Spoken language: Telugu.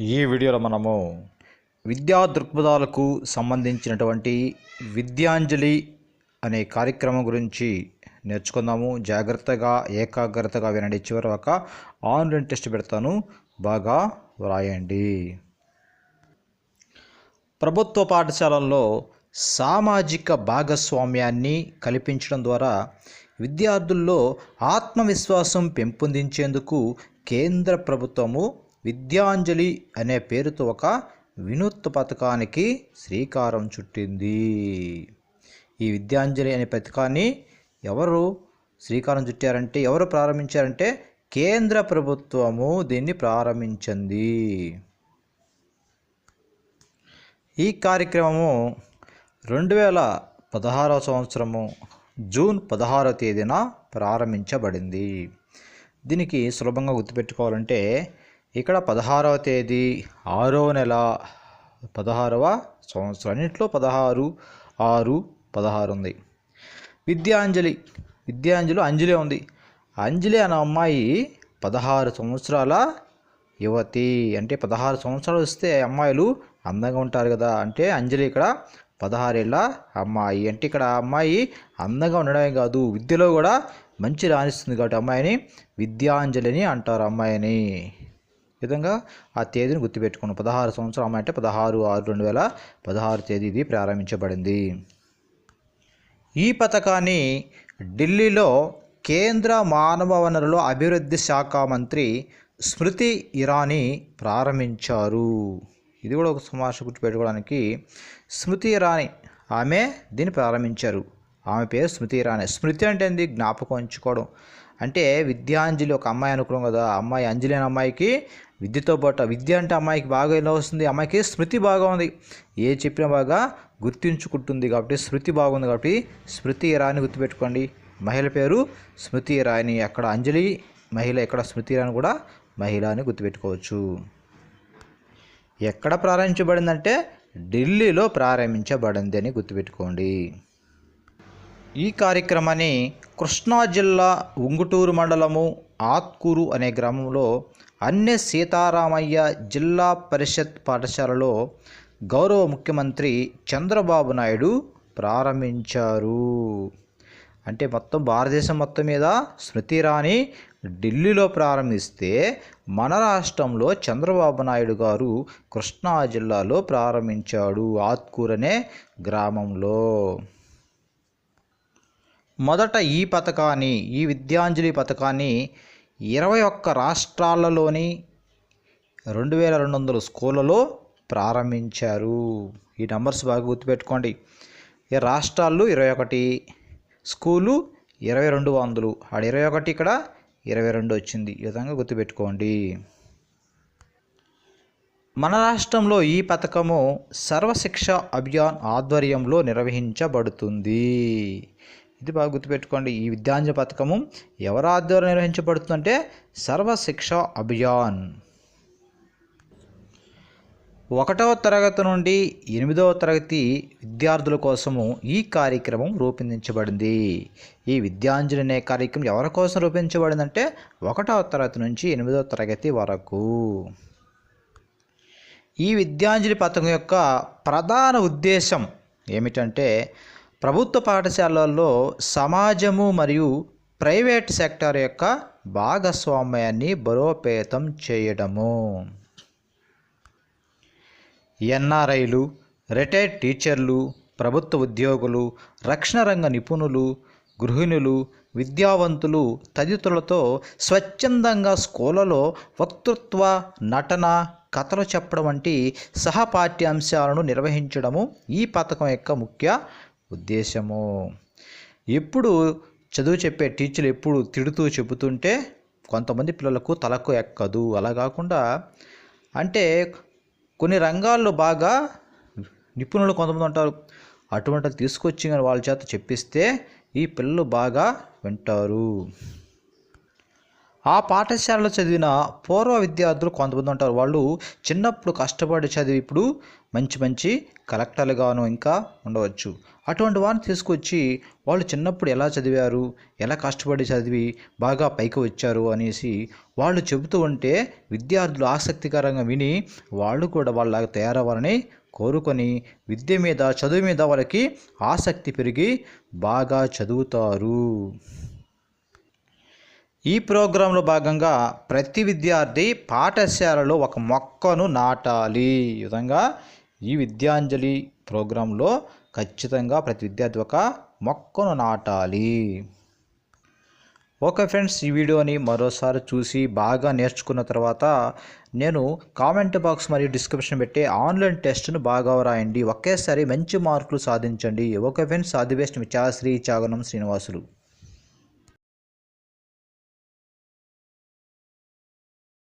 ఈ వీడియోలో మనము విద్యా దృక్పథాలకు సంబంధించినటువంటి విద్యాంజలి అనే కార్యక్రమం గురించి నేర్చుకుందాము. జాగ్రత్తగా ఏకాగ్రతగా వినండి. చివరి ఒక ఆన్లైన్ టెస్ట్ పెడతాను. బాగా వ్రాయండి. ప్రభుత్వ పాఠశాలల్లో సామాజిక భాగస్వామ్యాన్ని కల్పించడం ద్వారా విద్యార్థుల్లో ఆత్మవిశ్వాసం పెంపొందించేందుకు కేంద్ర ప్రభుత్వము విద్యాంజలి అనే పేరుతో ఒక వినూత్న పథకానికి శ్రీకారం చుట్టింది. ఈ విద్యాంజలి అనే పథకాన్ని ఎవరు శ్రీకారం చుట్టారంటే ఎవరు ప్రారంభించారంటే కేంద్ర ప్రభుత్వము దీన్ని ప్రారంభించింది. ఈ కార్యక్రమము రెండు వేల పదహారవ సంవత్సరము జూన్ పదహారవ తేదీన ప్రారంభించబడింది. దీనికి సులభంగా గుర్తుపెట్టుకోవాలంటే ఇక్కడ పదహారవ తేదీ ఆరో నెల పదహారవ సంవత్సరం. అన్నింటిలో పదహారు ఆరు పదహారు ఉంది. విద్యాంజలి విద్యాంజలి అంజలి ఉంది. అంజలి అనే అమ్మాయి పదహారు సంవత్సరాల యువతి. అంటే పదహారు సంవత్సరాలు వస్తే అమ్మాయిలు అందంగా ఉంటారు కదా. అంటే అంజలి ఇక్కడ పదహారేళ్ళ అమ్మాయి. అంటే ఇక్కడ అమ్మాయి అందంగా ఉండడమే కాదు విద్యలో కూడా మంచి రాణిస్తుంది కాబట్టి అమ్మాయిని విద్యాంజలి అని అంటారు అమ్మాయిని. విధంగా ఆ తేదీని గుర్తుపెట్టుకున్నాం పదహారు సంవత్సరం అమ్మాయి అంటే పదహారు ఆరు రెండు వేల పదహారు తేదీ ఇది ప్రారంభించబడింది. ఈ పథకాన్ని ఢిల్లీలో కేంద్ర మానవ వనరుల అభివృద్ధి శాఖ మంత్రి స్మృతి ఇరానీ ప్రారంభించారు. ఇది కూడా ఒక సమాష గుర్తుపెట్టుకోవడానికి స్మృతి ఇరానీ ఆమె దీన్ని ప్రారంభించారు. ఆమె పేరు స్మృతి ఇరానీ. స్మృతి అంటే ఏంది? జ్ఞాపకం ఉంచుకోవడం. అంటే విద్యాంజలి ఒక అమ్మాయి అనుకున్నాం కదా. ఆ అమ్మాయి అంజలి అనే అమ్మాయికి విద్యతో పాటు విద్య అంటే అమ్మాయికి బాగా ఎలా వస్తుంది? అమ్మాయికి స్మృతి బాగా ఉంది. ఏ చెప్పినా బాగా గుర్తించుకుంటుంది కాబట్టి స్మృతి బాగుంది కాబట్టి స్మృతి ఇరాని గుర్తుపెట్టుకోండి. మహిళ పేరు స్మృతి ఇరాని. అక్కడ అంజలి మహిళ ఎక్కడ స్మృతి ఇరాని కూడా మహిళ అని గుర్తుపెట్టుకోవచ్చు. ఎక్కడ ప్రారంభించబడిందంటే ఢిల్లీలో ప్రారంభించబడింది అని గుర్తుపెట్టుకోండి. ఈ కార్యక్రమాన్ని కృష్ణా జిల్లా ఉంగుటూరు మండలము ఆత్కూరు అనే గ్రామంలో అన్నే సీతారామయ్య జిల్లా పరిషత్ పాఠశాలలో గౌరవ ముఖ్యమంత్రి చంద్రబాబు నాయుడు ప్రారంభించారు. అంటే మొత్తం భారతదేశం మొత్తం మీద స్మృతి ఇరానీ ఢిల్లీలో ప్రారంభిస్తే మన రాష్ట్రంలో చంద్రబాబు నాయుడు గారు కృష్ణా జిల్లాలో ప్రారంభించాడు ఆత్కూర్ అనే గ్రామంలో. మొదట ఈ పథకాన్ని ఈ విద్యాంజలి పథకాన్ని ఇరవై ఒక్క రాష్ట్రాలలోని రెండు వేల రెండు వందల స్కూళ్ళలో ప్రారంభించారు. ఈ నంబర్స్ బాగా గుర్తుపెట్టుకోండి. ఈ రాష్ట్రాలు ఇరవై ఒకటి స్కూలు ఇరవై రెండు వందలు. ఆడ ఇరవై ఒకటి ఇక్కడ ఇరవై రెండు వచ్చింది. ఈ విధంగా గుర్తుపెట్టుకోండి. మన రాష్ట్రంలో ఈ పథకము సర్వశిక్ష అభియాన్ ఆధ్వర్యంలో నిర్వహించబడుతుంది. ఇది బాగా గుర్తుపెట్టుకోండి. ఈ విద్యాంజలి పథకము ఎవరి ఆధ్వర్యం నిర్వహించబడుతుందంటే సర్వశిక్ష అభియాన్. ఒకటవ తరగతి నుండి ఎనిమిదవ తరగతి విద్యార్థుల కోసము ఈ కార్యక్రమం రూపొందించబడింది. ఈ విద్యాంజలి అనే కార్యక్రమం ఎవరి కోసం రూపొందించబడిందంటే ఒకటవ తరగతి నుంచి ఎనిమిదవ తరగతి వరకు. ఈ విద్యాంజలి పథకం యొక్క ప్రధాన ఉద్దేశం ఏమిటంటే ప్రభుత్వ పాఠశాలల్లో సమాజము మరియు ప్రైవేట్ సెక్టార్ యొక్క భాగస్వామ్యాన్ని బలోపేతం చేయడము. ఎన్ఆర్ఐలు రిటైర్డ్ టీచర్లు ప్రభుత్వ ఉద్యోగులు రక్షణ రంగ నిపుణులు గృహిణులు విద్యావంతులు తదితరులతో స్వచ్ఛందంగా స్కూళ్ళలో వక్తృత్వ నటన కథలు చెప్పడం వంటి సహపాఠ్యాంశాలను నిర్వహించడము ఈ పథకం యొక్క ముఖ్య ఉద్దేశము. ఎప్పుడు చదువు చెప్పే టీచర్లు ఎప్పుడు తిడుతూ చెబుతుంటే కొంతమంది పిల్లలకు తలకు ఎక్కదు. అలా కాకుండా అంటే కొన్ని రంగాల్లో బాగా నిపుణులు కొంతమంది ఉంటారు. అటువంటి తీసుకొచ్చి కానీ వాళ్ళ చేత చెప్పిస్తే ఈ పిల్లలు బాగా వింటారు. ఆ పాఠశాలలో చదివిన పూర్వ విద్యార్థులు కొంతమంది ఉంటారు. వాళ్ళు చిన్నప్పుడు కష్టపడి చదివి ఇప్పుడు మంచి మంచి కలెక్టర్లుగాను ఇంకా ఉండవచ్చు. అటువంటి వారిని తీసుకొచ్చి వాళ్ళు చిన్నప్పుడు ఎలా చదివారు? ఎలా కష్టపడి చదివి బాగా పైకి వచ్చారు? అనేసి వాళ్ళు చెబుతూ ఉంటే విద్యార్థులు ఆసక్తికరంగా విని వాళ్ళు కూడా వాళ్ళ తయారవ్వాలని కోరుకొని విద్య మీద చదువు మీద వాళ్ళకి ఆసక్తి పెరిగి బాగా చదువుతారు. ఈ ప్రోగ్రాంలో భాగంగా ప్రతి విద్యార్థి పాఠశాలలో ఒక మొక్కను నాటాలి. ఈ విధంగా ఈ విద్యాంజలి ప్రోగ్రాంలో ఖచ్చితంగా ప్రతి విద్యార్థి ఒక మొక్కను నాటాలి. ఓకే ఫ్రెండ్స్ ఈ వీడియోని మరోసారి చూసి బాగా నేర్చుకున్న తర్వాత నేను కామెంట్ బాక్స్ మరియు డిస్క్రిప్షన్ పెట్టి ఆన్లైన్ టెస్ట్ను బాగా రాయండి ఒకేసారి మంచి మార్కులు సాధించండి. Okay friends all the best me Shri Chaganam Srinivasulu.